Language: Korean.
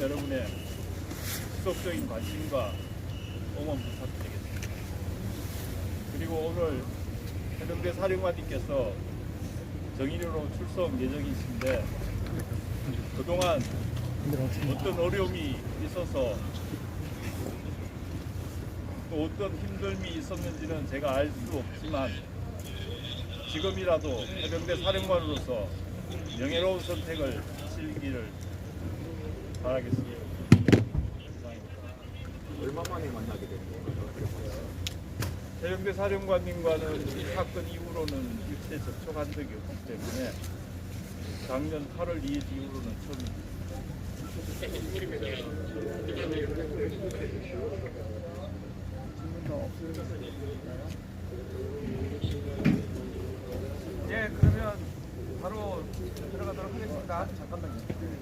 여러분의 지속적인 관심과 응원 부탁드리겠습니다. 그리고 오늘 해병대 사령관님께서 정인으로 출석 예정이신데 그동안 어떤 어려움이 있어서 또 어떤 힘듦이 있었는지는 제가 알 수 없지만 지금이라도 해병대 사령관으로서 명예로운 선택을 하시기를 바라겠습니다. 얼마 만에 만나게 된 거예요? 해병대 사령관님과는 이 사건 이후로는 일대 접촉한 적이 없기 때문에 작년 8월 2일 이후로는 처음입니다. 예, 그러면 바로 들어가도록 하겠습니다. 잠깐만요. 그